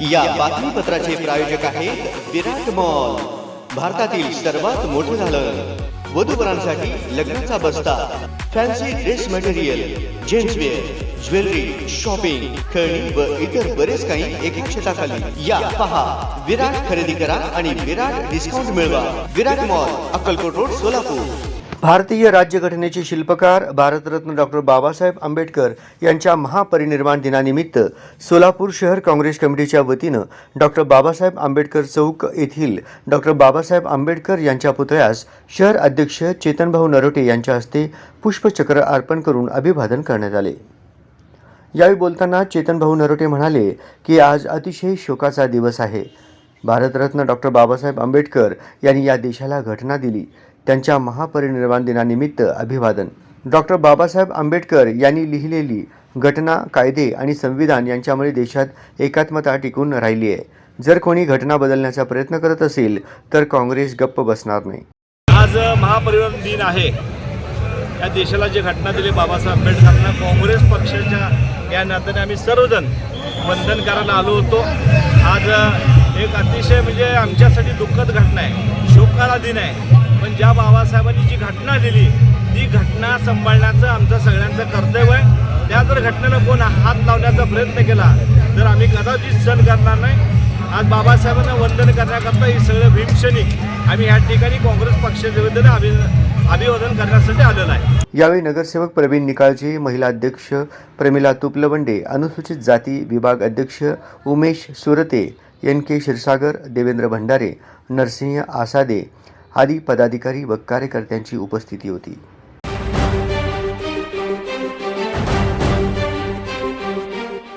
या बातमीपत्राचे प्रायोजक आहेत विराट मॉल. भारतातील सर्वात मोठं झालं. वधूवरांसाठी लग्नाचा बस्ता fancy dress material gents wear jewellery shopping खेळणी व इतर बरेच काही एका छताखाली. या पहा विराट खरेदी करा आणि विराट डिस्काउंट मिळवा. Virat mall Akkalkot road Solapur. भारतीय राज्यघटनेचे शिल्पकार भारतरत्न डॉक्टर बाबासाहेब आंबेडकर यांच्या महापरिनिर्वाण दिनानिमित्त सोलापूर शहर काँग्रेस कमिटीच्या वतीनं डॉक्टर बाबासाहेब आंबेडकर चौक येथील डॉक्टर बाबासाहेब आंबेडकर यांच्या पुतळ्यास शहर अध्यक्ष चेतनभाऊ नरोटे यांच्या हस्ते पुष्पचक्र अर्पण करून अभिवादन करण्यात आले. यावेळी बोलताना चेतनभाऊ नरोटे म्हणाले की आज अतिशय शोकाचा दिवस आहे. भारतरत्न डॉक्टर बाबासाहेब आंबेडकर यांनी या देशाला घटना दिली. त्यांच्या महापरिनिर्वाण दिनानिमित्त अभिवादन. डॉक्टर बाबासाहेब आंबेडकर यांनी लिहिलेली घटना कायदे आणि संविधान यांच्यामुळे देशात एकात्मता टिकून राहिली आहे. जर कोणी घटना बदलण्याचा प्रयत्न करत असेल तर काँग्रेस गप्प बसणार नाही. आज महापरिवहन दिन आहे. या देशाला जे घटना दिली बाबासाहेब आंबेडकरांना काँग्रेस पक्षाच्या या नात्याने आम्ही सर्वजण वंदन करायला आलो होतो. आज एक अतिशय म्हणजे आमच्यासाठी दुःखद घटना आहे. शोकाला दिन आहे. ज्या बाबासाहेबांनी जी घटना दिली ती घटना सांभाळण्याचं आमचं सगळ्यांचं कर्तव्य आहे. त्या जर घटनेनं कोण हात लावण्याचा प्रयत्न केला तर आम्ही कदाचित सण करणार नाही. आज बाबासाहेबांना वंदन करण्याकरता हे सगळं भीमसैनिक आम्ही या ठिकाणी काँग्रेस पक्षाच्या वतीने अभि अभिवादन करण्यासाठी आलेलो आहे. यावेळी नगरसेवक प्रवीण निकाळजे महिला अध्यक्ष प्रमिला तुपलवंडे अनुसूचित जाती विभाग अध्यक्ष उमेश सुरते एन के क्षीरसागर देवेंद्र भंडारे नरसिंह आसादे आदी पदाधिकारी व कार्यकर्त्यांची उपस्थिती होती.